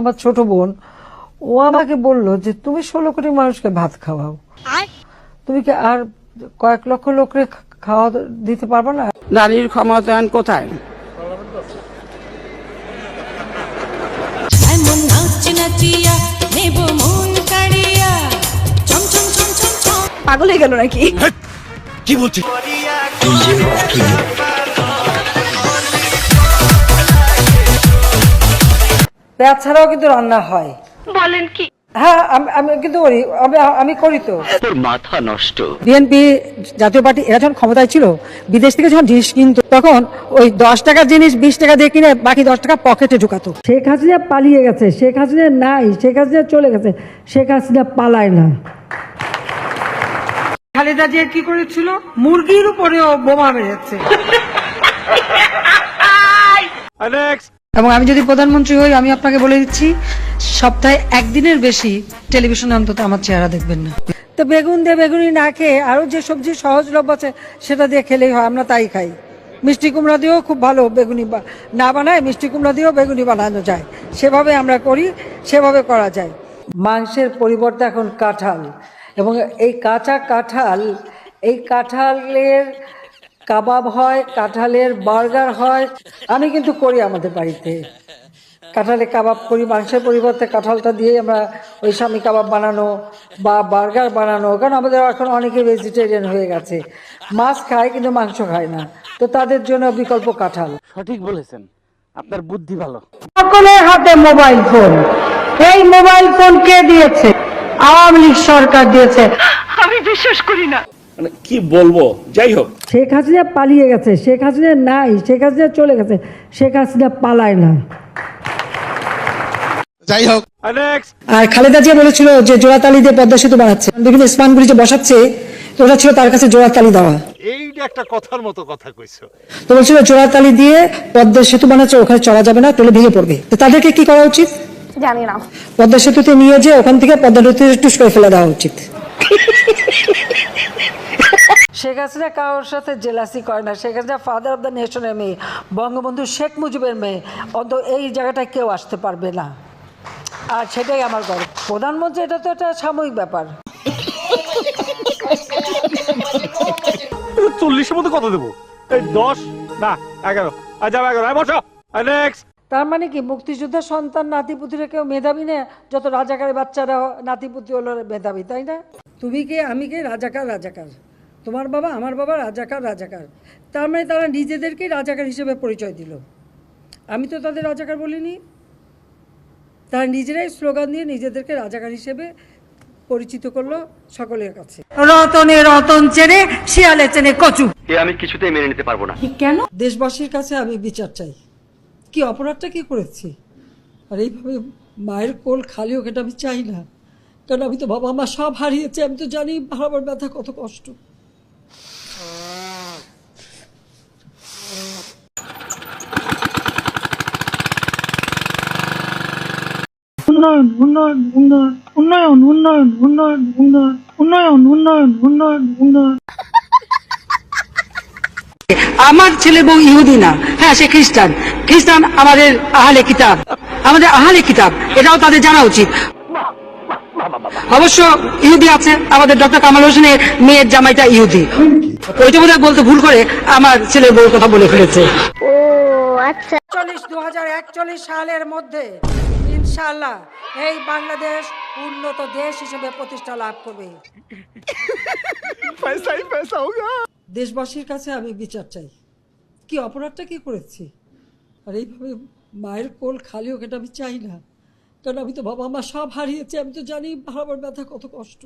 আমার ছোট বোন ও আমাকে বলল যে তুমি ষোলো কোটি মানুষকে ভাত খাওয়াও। তুমি কি আর কয়েক লক্ষ লোকরে খাওয়া দিতে পারবে না? নারীর ক্ষমতায়ন কোথায়? এমন নাচ নাচিয়া নেব মন কাড়িয়া চম চম চম চম চম। পাগল হয়ে গেল নাকি? পেঁয়াজ ছাড়াও কিন্তু রান্না হয়। বলেন কি? হ্যাঁ আমি আমি কিন্তু করি আমি আমি করি তো। তোর মাথা নষ্ট। বিএনপি জাতীয় পার্টি এরা যখন ক্ষমতায় ছিল বিদেশ থেকে যখন জিনিস কিনতো তখন ওই দশ টাকার জিনিস বিশ টাকা দিয়ে কিনে বাকি দশ টাকা পকেটে ঢুকাতো। শেখ হাসিনা পালিয়ে গেছে শেখ হাসিনা নাই শেখ হাসিনা চলে গেছে শেখ হাসিনা পালায় না। খালেদা জিয়া কি করেছিল? মুরগির উপরেও বোমা মেরেছে এবং আমি যদি প্রধানমন্ত্রী হই, আমি আপনাকে বলে দিচ্ছি, সপ্তাহে একদিনের বেশি টেলিভিশনে অন্তত আমার চেহারা দেখবেন না। তো বেগুন দিয়ে বেগুনি না খেয়ে আরও যে সবজি সহজলভ্য আছে, সেটা দিয়ে খেলেই হয়, আমরা তাই খাই। মিষ্টি কুমড়া দিয়েও খুব ভালো বেগুনি না বানায়, মিষ্টি কুমড়া দিয়েও বেগুনি বানানো যায়। সেভাবে আমরা করি, সেভাবে করা যায়। মাংসের পরিবর্তে এখন কাঁঠাল। এবং এই কাঁচা কাঁঠাল, এই কাঁঠালের কাবাব হয় কাঁঠালের বার্গার হয়। আমি কিন্তু করি আমাদের বাড়িতে। কাঁঠালে কাবাব করি মাংসের পরিবর্তে কাঁঠালটা দিয়ে আমরা ওই স্বামী কাবাব বানানো বা বার্গার বানানো। কারণ আমাদের এখন অনেকে ভেজিটেরিয়ান হয়ে গেছে। মাছ খায় কিন্তু মাংস খায় না। তো তাদের জন্য বিকল্প কাঁঠাল। সঠিক বলেছেন। আপনার বুদ্ধি ভালো। সকলের হাতে মোবাইল ফোন। এই মোবাইল ফোন কে দিয়েছে? আওয়ামী লীগ সরকার দিয়েছে। মানে কি বলব? যাই হোক। শেখ হাসিনা পালিয়ে গেছে শেখ হাসিনা নাই শেখ হাসিনা চলে গেছে শেখ হাসিনা পালায় না। যাই হোক। আর খালেদা জিয়া বলেছিল যে জোড়াতালি দিয়ে পদ্মা সেতু বানাচ্ছে। বিভিন্ন স্পানগুলি যে বসাচ্ছে তো ওটা ছিল তার কাছে জোড়াতালি দেওয়া। এইটা একটা কথার মতো কথা কইছো। তো বলছিল জোড়াতালি দিয়ে পদ্মা সেতু বানাচ্ছে ওখানে চলা যাবে না তাহলে ভেঙে পড়বে। তো তাদেরকে কি করা উচিত? জানি না। পদ্মা সেতুতে নিয়ে যে ওখান থেকে পদ্মা নদীতে টুস করে ফেলে দেওয়া উচিত। শেখ হাসিনা কারোর সাথে জেলাসি করে না। Sheikh Hasina father of the নেশনের মেয়ে বঙ্গবন্ধু শেখ মুজিবের মেয়ে। অন্ত এই জায়গাটায় কেউ আসতে পারবে না। আর সেটাই আমার গর্ব। প্রধানমন্ত্রী এটা তো একটা সাময়িক ব্যাপার। চল্লিশের মধ্যে কত দেবো? এই দশ? না এগারো। আর যাব এগারো। আর বসো। নেক্সট তার মানে কি মুক্তিযোদ্ধার সন্তান নাতিপুতিরা কেউ মেধাবী না? যত রাজাকারের বাচ্চারা নাতিপুতি হলো মেধাবী তাই না? তুমি কে আমি কে? রাজাকার রাজাকার। তোমার বাবা আমার বাবা রাজাকার রাজাকার। তার মানে তারা নিজেদেরকেই রাজাকার হিসেবে পরিচয় দিল। আমি তো তাদের রাজাকার বলিনি। তারা নিজেরাই স্লোগান দিয়ে নিজেদেরকে রাজাকার হিসেবে পরিচিত করল সকলের কাছে। রতনে রতন চেনে শিয়ালে চেনে কচু। এ আমি কিছুতেই মেনে নিতে পারব না। কেন? দেশবাসীর কাছে আমি বিচার চাই। কি অপরাধটা কি করেছি? আর এইভাবে মায়ের কোল খালি হোক এটা আমি চাই না। কারণ আমি তো বাবা মা সব হারিয়েছি আমি তো জানি হারাবার ব্যথা কত কষ্ট। উন্নয়ন উন্নয়ন উন্নয়ন উন্নয়ন উন্নয়ন উন্নয়ন উন্নয়ন উন্নয়ন উন্নয়ন উন্নয়ন উন্নয়ন আমার ছেলে বউ ইহুদি না হ্যাঁ সে খ্রিস্টান খ্রিস্টান আমাদের আহালে কিতাব আমাদের আহালে কিতাব এটাও তাদের জানা উচিত অবশ্য ইহুদি আছে আমাদের ডক্টর কামাল হোসেনের মেয়ের জামাইটা ইহুদি ওইটা বোধহয় বলতে ভুল করে আমার ছেলের বউর কথা বলে ফেলেছে চল্লিশ দু সালের মধ্যে ইনশাআল্লাহ এই বাংলাদেশ উন্নত দেশ হিসেবে প্রতিষ্ঠা লাভ করবে। দেশবাসীর কাছে আমি বিচার চাই। কি অপরাধটা কি করেছি? আর এইভাবে মায়ের কোল খালি হোক এটা আমি চাই না। কারণ আমি তো বাবা মা সব হারিয়েছি আমি তো জানি হারাবার ব্যথা কত কষ্ট।